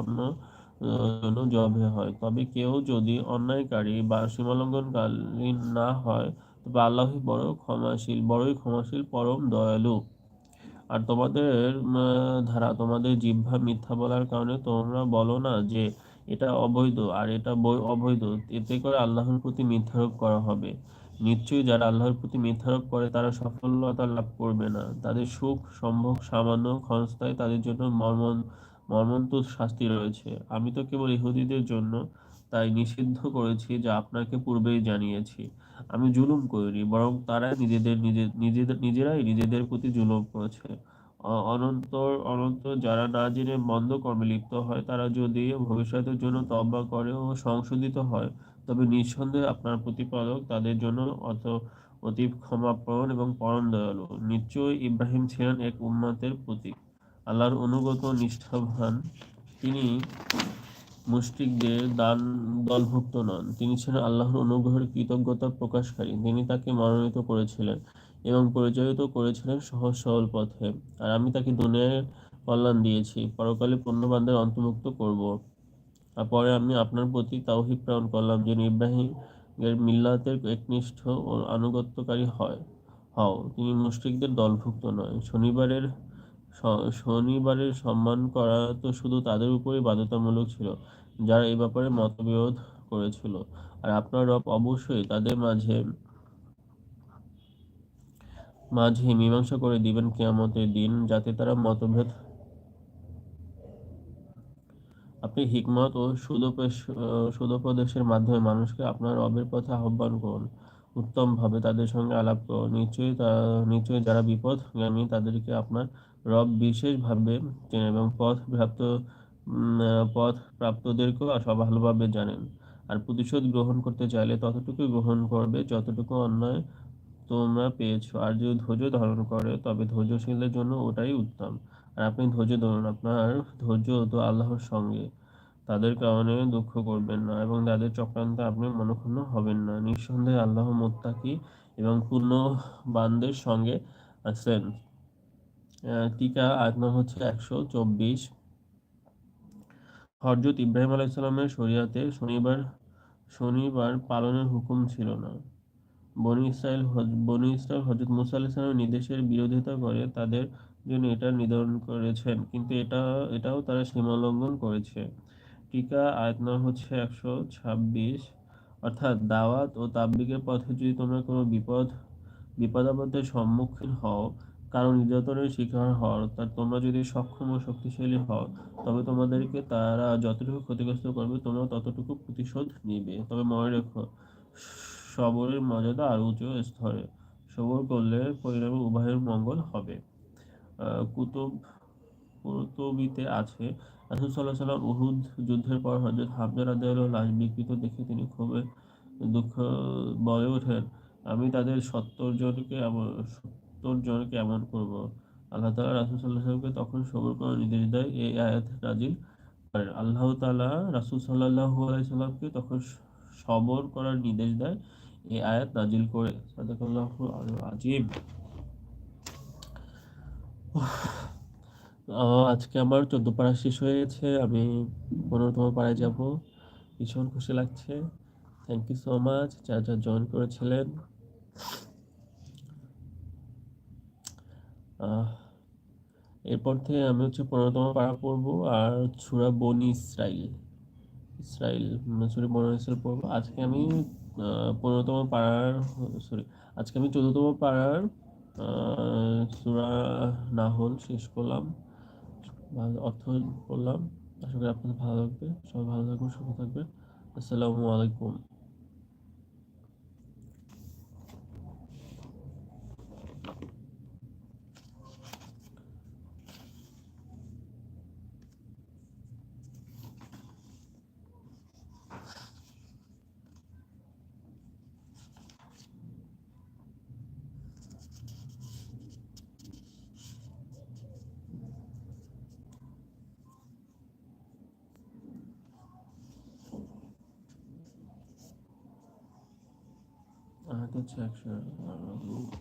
অন্য জন্য জবে হয়। তবে কেউ যদি অন্যায়কারী বা সীমালঙ্ঘনকালীন না হয়, তবে আল্লাহই বড় ক্ষমাশীল, বড়ই ক্ষমাশীল, পরম দয়ালু। আর তোমাদের ধারা, তোমাদের জিহ্বা মিথ্যা বলার কারণে তোমরা বলো না যে এটা অবৈধ আর এটা অবৈধ। এতে করে আল্লাহর প্রতি মিথ্যারোপ করা হবে। নিশ্চয়ই যারা আল্লাহর প্রতি মিথ্যারোপ করে, তারা সফলতা লাভ করবে না। তাদের সুখ সম্ভব সামান্য ক্ষণস্থায় তাদের জন্য মর্মন মর্মন্ত শাস্তি রয়েছে। আমি তো কেবল ইহুদিদের জন্য তাই নিষিদ্ধ করেছি যা আপনাকে পূর্বেই জানিয়েছি। আমি জুলুম করিনি, বরং তারা নিজেদের নিজেদের, নিজেরাই নিজেদের প্রতি জুলুম করেছে। অনন্তর অনন্তর যারা না জেনে মন্দ কর্মে লিপ্ত হয়, তারা যদি ভবিষ্যতের জন্য তব্বা করে ও সংশোধিত হয়, তবে নিঃসন্দেহে আপনার প্রতিপালক তাদের জন্য অত অতি ক্ষমাপরণ এবং পরম দয়ালু। নিশ্চয়ই ইব্রাহিম ছিলেন এক উন্মাতের প্রতীক। আল্লাহর অনুগত নিষ্ঠাবান, তিনি মুষ্টিকদের দান দলভুক্ত নন। তিনি ছিলেন আল্লাহর অনুগ্রহের কৃতজ্ঞতা প্রকাশকারী। তিনি তাকে মনোনীত করেছিলেন এবং পরিচালিত করেছিলেন সহজ সরল পথে। আর আমি তাকে দুনিয়ায় কল্যাণ দিয়েছি, পরকালে পুণ্যবানদের অন্তর্ভুক্ত করব। আর পরে আমি আপনার প্রতি তাওহি প্রাণ করলাম, যিনি ইব্রাহিম এর মিল্লাতের একনিষ্ঠ ও আনুগত্যকারী হয় হও। তিনি মুশরিকদের দলভুক্ত নয়। শনিবারের শনিবারের সম্মান করা তো শুধু তাদের উপরই বাধ্যতামূলক ছিল, যারা এই ব্যাপারে মতবিরোধ করেছিল। আর আপনার রব অবশ্যই তাদের মাঝে মাঝে মীমাংসা করে দিবেন কেয়ামতের দিন, যাতে তারা মতভেদ, আপনি হিকমত ও সুদোপদেশের মাধ্যমে মানুষকে আপনার রবের পথে আহ্বান করুন। উত্তমভাবে তাদের সঙ্গে আলাপ করুন। নিশ্চয়ই নিশ্চয়ই যারা বিপদগামী তাদেরকে আপনার রব বিশেষভাবে চেনেন এবং পথ প্রাপ্ত পথ প্রাপ্তদেরকেও সব ভালোভাবে জানেন। আর প্রতিশোধ গ্রহণ করতে চাইলে ততটুকু গ্রহণ করবে যতটুকু অন্যায় তোমরা পেয়েছ। আর যদি ধৈর্য ধারণ করে, তবে ধৈর্যশীলদের জন্য ওটাই উত্তম। আর আপনি ধৈর্য ধরুন, আপনার ধৈর্য তো আল্লাহর সঙ্গে। তাদের কারণে দুঃখ করবেন না এবং তাদের চক্রান্তে আপনি মনক্ষুণ্ণ হবেন না। নিঃসন্দেহে আল্লাহ মোত্তাকি এবং পূর্ণ বানদের সঙ্গে আছেন। টিকা আয়াত হচ্ছে একশো চব্বিশ। হরজত ইব্রাহিম আলাইসাল্লামের শরিয়াতে শনিবার শনিবার পালনের হুকুম ছিল না। বনি ইসরায়েল বনি ইসরায়েল হজরত মুসা আলাইসালামের নির্দেশের বিরোধিতা করে তাদের জন্য এটা নির্ধারণ করেছেন, কিন্তু এটা, এটাও তারা সীমালঙ্ঘন করেছে। টিকা আয়তনা হচ্ছে একশো ছাব্বিশ। অর্থাৎ দাওয়াত ও তাবলিগের পথে যদি তোমরা কোনো বিপদ, বিপদাপদের সম্মুখীন হও কারণ নির্যাতনের শিকার হও অর্থাৎ তোমরা যদি সক্ষম ও শক্তিশালী হও, তবে তোমাদেরকে তারা যতটুকু ক্ষতিগ্রস্ত করবে, তোমরা ততটুকু প্রতিশোধ নিবে। তবে মনে রেখো, সবরের মর্যাদা আরও উঁচু স্তরে। সবর করলে পরিণামে উভয়ের মঙ্গল হবে। কুতুব, কুতুবিতে আছে, রাসুল সাল্লাহ সাল্লাম উহুদ যুদ্ধের পর হজরত হামজা রাদেল লাশ বিকৃত দেখে তিনি খুবই দুঃখ বলে ওঠেন, আমি তাদের সত্তর জনকে এমন সত্তর কেমন করব? আল্লাহ তালা রাসুল সাল্লাহ সাল্লামকে তখন সবর করার নির্দেশ দেয়, এই আয়াত নাজিল করেন। আল্লাহ তালা রাসুল সাল্লাহ আলাইসাল্লামকে তখন সবর করার নির্দেশ দেয়, এই আয়াত নাজিল করে। সাদাকাল্লাহ আজিব আজকে আমার চোদ্দ পাড়া শেষ হয়ে গেছে, আমি পনেরোতম পাড়ায় যাব। ভীষণ খুশি লাগছে। থ্যাংক ইউ সো মাচ যা যা জয়েন করেছিলেন। এরপর থেকে আমি হচ্ছে পনেরোতম পাড়া পড়ব আর ছুরা বনি ইসরাইল ইসরাইল সরি বনি ইসরাইল পড়ব। আজকে আমি পনেরোতম পাড়ার সরি আজকে আমি চোদ্দতম পাড়ার সুরা নাহল শেষ করলাম। ভালো অর্থ করলাম। আশা করি আপনাদের ভালো লাগবে। সবাই ভালো থাকবেন, সুস্থ থাকবেন। আসসালামু আলাইকুম। architecture. Uh,